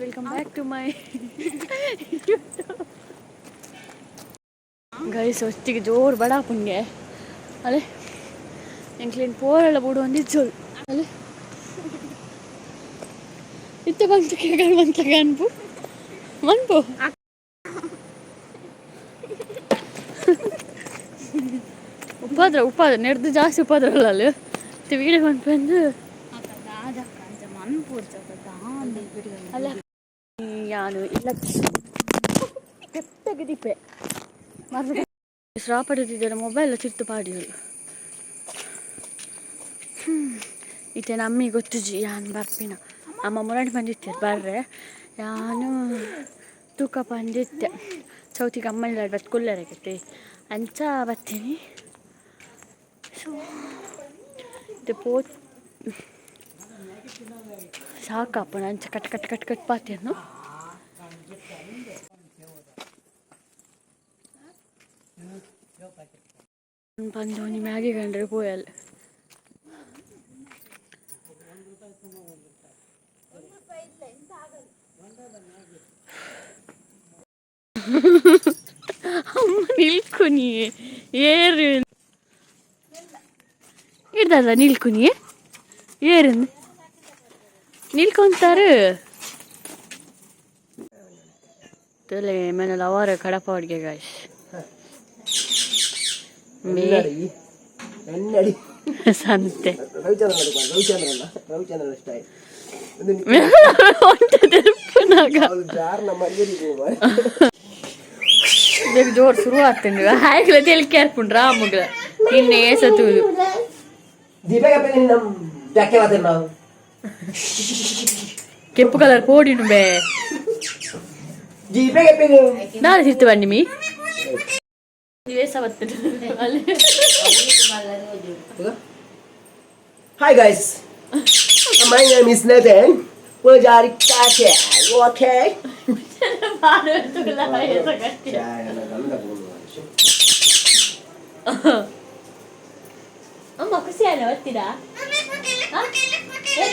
welcome back to my guys ಒಟ್ಟಿಗೆ ಜೋರು ಬಡ ಪುಂಗೆ ಅಲೆ ಎಂಕ್ಲೇನು ಪೋರೆಲ್ಲ ಬೂಡು ಒಂದಿಚ್ಚೋಳು ಅಲೆ ಇತ್ತ ಬಂತು ಕೇಗಲ್ ಬಂತ ಗನ್ಪು ಮನ್ಪು ಉಪದ್ರ ಉಪದ್ರ ನೆಡ್ದು ಜಾಸ್ತಿ ಉಪದ್ರ ಅಲ್ಲ ಅಲ್ಲಿ ವೀಡಿಯೋ ಬಂದು ಅಲ್ಲ ನಾನು ಇಲ್ಲ. ಕೆಟ್ಟಗೆ ದಿಪ್ಪೆ ಶ್ರಾಪಡಿದ್ದಾರೆ ಮೊಬೈಲ್ ಚಿತ್ತು ಪಾಡಿಗಳು ಇತ್ತೆ ನಮ್ಮಿ ಗೊತ್ತುಜಿ ಯಾನ್ ಬರ್ಪಿನ. ಅಮ್ಮ ಮುರಡಿ ಬಂದಿತ್ತೆ ಬರ್ರೆ. ಯಾನು ತೂಕ ಬಂದಿತ್ತೆ ಚೌತಿಗೆ ಅಮ್ಮನ ಬತ್ ಕುಲ್ಲರಕ್ಕೆ ಅಂಚ ಬರ್ತೀನಿ ಸೊ, ಇದು ಪೋ ಸಾಕಪ್ಪ, ನಾನು ಕಟ್ ಕಟ್ ಕಟ್ ಕಟ್ ಪಾತಿಯನ್ನು ಬಂದು ನಿಮ್ಮ ಮ್ಯಾಗಿ ಕಂಡ್ರೆ ಪೋಯಲ್ಲ ಅಮ್ಮ ಇಡ್ದಲ್ಲ ನಿಲ್ಕುನಿ ಏರು ನಿಲ್ಕೊಂತಾರು ತಲೆ ಮನೇಲಿ ಅವರ ರವಿಚಂದ್ರನ್ ತಲೆ ತೆಲುಪುನಾಗ ಅವ್ರು ಜಾರ್ನ ಮರ್ಯಾದೆ ಇದಕ್ಕೆ ಜೋರು ಶುರು ಆಗ್ತಂడి ಹಾಯ್ಗಳ ತೆಲಿಕೆ ಹಾರ್ಪುಂಡ್ರ ಅಮ್ಮಗ ಇನ್ನೇ ಸತ್ತು ದೀಪ ನಮ್ ಯಾಕೆ ಮಾತಾಡ ನಾವು ಕೆಂಪು ಕಲರ್ ಪೋಡಿನು ಬೇ ದೀಪಕ ನಾನು ಸಿರ್ತು ಬನ್ನಿ ಮೀ ದಿವಸ ಬರ್ತದೆ ಅಲ್ಲಿ Hi guys, my name is Nathan. Pujari Kake. You okay? ಅಲ್ಲ ಬರ್ತೀರಾ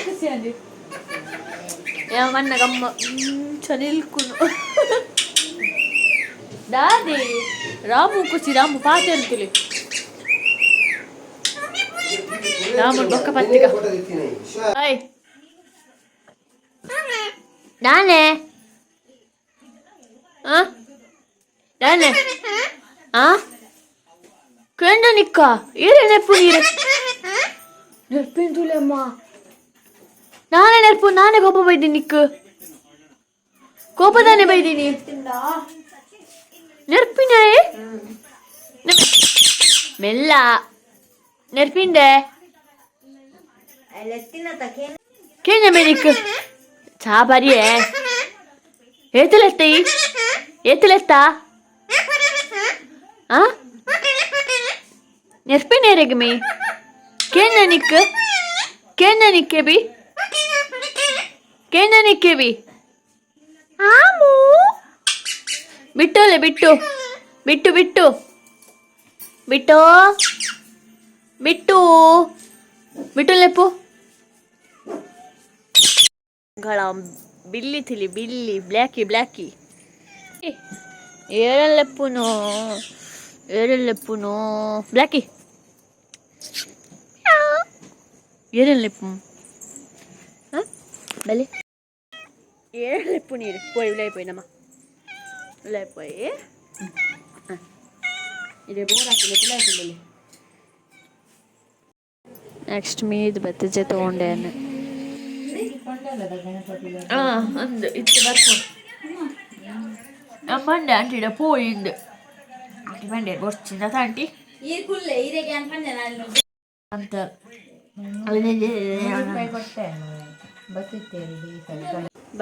ಖುಷಿ ಅಂದಿ ಯಾವ ಮನ್ನಗಮ್ಮ ಚನಿಲ್ಕುನು ದಾದಿ ರಾಮು ಖುಷಿ ರಾಮು ಪಾತೆ ಅಂತಲಿ ರಾಮು ಬೊಕ್ಕ ಪತ್ತಿಗ ಹಾಯ್ ನಾನೇ? ಆ ನಾನೇ? ಆ ಕಂಡ ನಿಕ್ಕ ಏನೇ ನೆಪ್ಪು నేర్పించులేమ్మా నాన్న నేర్పు నాన్న కోప పోయింది నీకు. కోపదాన్ని పోయింది నేర్పినాయి? మెల్ల. నేర్పిండే కేంద్రమే నీకు. చా భారీ ఏతులెత్తాయి ఏతులెత్తా నేర్పినాయి రెగమి. ಕೇಂದ ನಿಕ್ಕೆ ಬಿ ಕೇಂದ ನಿಕ್ಕೆ ಬಿ ಆಮು ಬಿಟ್ಟೋಲೆ ಬಿಟ್ಟು ಬಿಟ್ಟು ಬಿಟ್ಟು ಬಿಟ್ಟು ಬಿಟ್ಟು ಬಿಟ್ಟು ಲೆಪ್ಪು ಗಳ ಬಿಲ್ಲಿ ತಿಳಿ ಬಿಲ್ಲಿ ಬ್ಲ್ಯಾಕಿ ಬ್ಲ್ಯಾಕಿ. ಏರಲ್ಲೆಪ್ಪುನು ಏರಲ್ಲೆಪ್ಪುನು ಬ್ಲ್ಯಾಕಿ. ಏನೇನು ಲಿಪ್ಪು ಹಾಂ ಬಲಿ లేపు నీరు? పోయి లేకపోయినమ్మా లేకపోయి రేపు రాత్రి లేపు లేకుండా నెక్స్ట్ మీది బత్తి చేత ఉండే అందు. ఇది వరకు అమ్మండి అంటే ఇక్కడ పోయింది. అంటే వచ్చిందా అంటే అంత.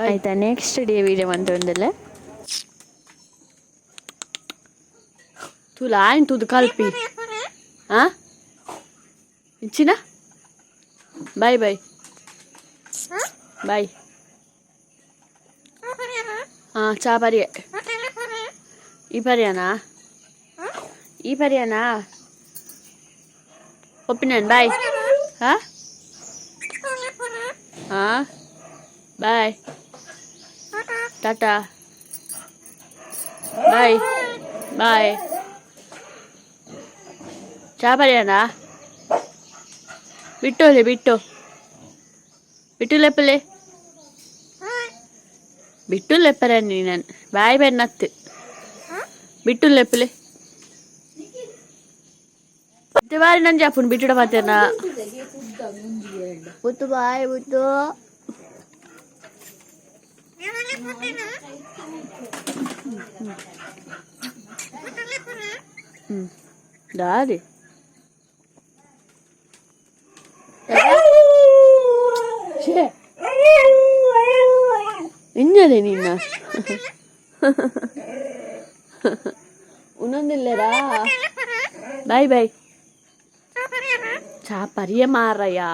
ಆಯ್ತಾ ನೆಕ್ಸ್ಟ್ ಡೇ ವಿಡಿಯೋ ಅಂತಂದಲ್ಲ ತುಲ ಆಯ್ತು ತುದು ಕಲ್ಪಿ ಹಾ ಇಚ್ಚಿನ? ಬಾಯ್ ಬಾಯ್. ಬಾಯ್. ಹಾಂ ಚಾ ಪರಿ ಈ ಪರಿಯಾನಾ ಈ ಪರಿಯಾನಾ ಒಪ್ಪಿನ ಬಾಯ್. ಹಾಂ Bye. ಬಾಯ್ ಟಾಟಾ ಬಾಯ್ ಬಾಯ್ ಬಿಟ್ಟು ಬಿಟ್ಟೋಲೆ ಬಿಟ್ಟು. ಬಿಟ್ಟು ಲೆಪ್ಪಲೆ ಬಿಟ್ಟು ಲೆಪ್ಪರ ನೀನು ಬಾಯ್ ಬಾಯ್ ನತ್ತು ಬಿಟ್ಟು ಲೆಪ್ಪಲೆ ಬಾರಿ ನಾನು ಅಪ್ಪನ್ ಬಿಟ್ಟಿಡ ಮಾತೇನ? പുത്തു ബായ് പുത്തു. ഡാരി ഇഞ്ഞതെ നിന്ന ഉണർന്നില്ലടാ ബൈ ബൈ చాపర్యమారయ్యా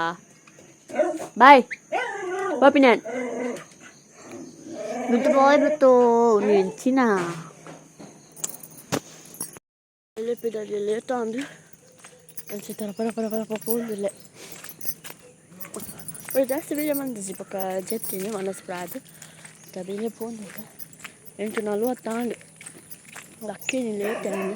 బాయ్ ఓపినాన్ గుడ్ బాయ్ బుతో నించిన లేట్ అంది కొంచెం తరపర పరపర పోలే Păi de asta vine mână zi, că jet tine mă năsprată. Dar bine pun de că. Într-un a luat tang. Dacă e niletă, nu?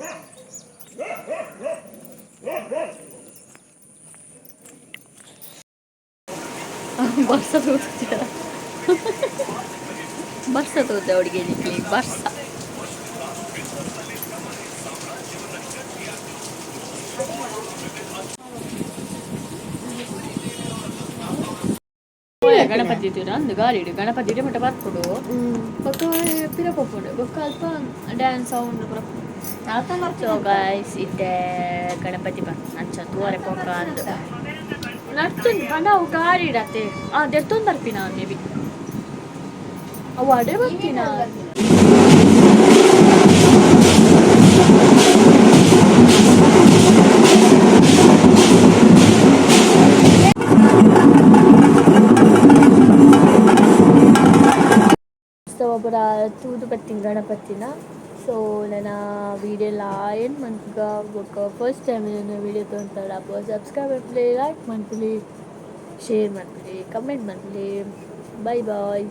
Tande ಬರ್ಸ ತೋರ್ಸ್ತೀರ ಬರ್ಸ. ಅವಳಿಗೆ ಅವಳಿಗೆ ಬರ್ಸ ಗಣಪತಿ ಇದ್ದೀರ? ಅಂದು ಗಾಲಿ ಇಡು ಗಣಪತಿ ಇಡೀ ಮಟ್ಟ ಬರ್ಕೊಡು. ಬೊಕ್ಕ ಪಿರ ಕೊಪ್ಪುಡು ಬೊಕ್ಕ ಅಲ್ಪ ಡ್ಯಾನ್ಸ್ ಸೌಂಡ್ ಸೊ ಗಾಯ್ಸ್ ಇದ್ದೆ ಗಣಪತಿ ಬರ್ ಅಂಚ ತೂವರೆ ಪೊಕ್ಕ ಅಂದು ನಡ್ತುಂಡು ಪಂಡ ಅವು ಗಾಳಿ ಇಡತ್ತೆ. ಆ ದೆರ್ತೊಂದು ಬರ್ಪಿನ ಮೇಬಿ ಅವು ಅಡೆ ಬರ್ತೀನ ತೂದು ಬತ್ತಿನ ಗಣಪತಿನ. ಸೊ ನನ್ನ ವೀಡಿಯೋ ಏನು ಮಂತ್ಗ ಬೊಕ್ಕ ಫಸ್ಟ್ ಟೈಮ್ ನನ್ನ ವೀಡಿಯೋ ತೊಗೊಂತಾಳಪ್ಪ ಸಬ್ಸ್ಕ್ರೈಬ್ ಮಾಡ್ಲಿ ಲೈಕ್ ಮಾಡ್ಲಿ ಶೇರ್ ಮಾಡ್ಲಿ ಕಮೆಂಟ್ ಮಾಡ್ಲಿ ಬಾಯ್ ಬಾಯ್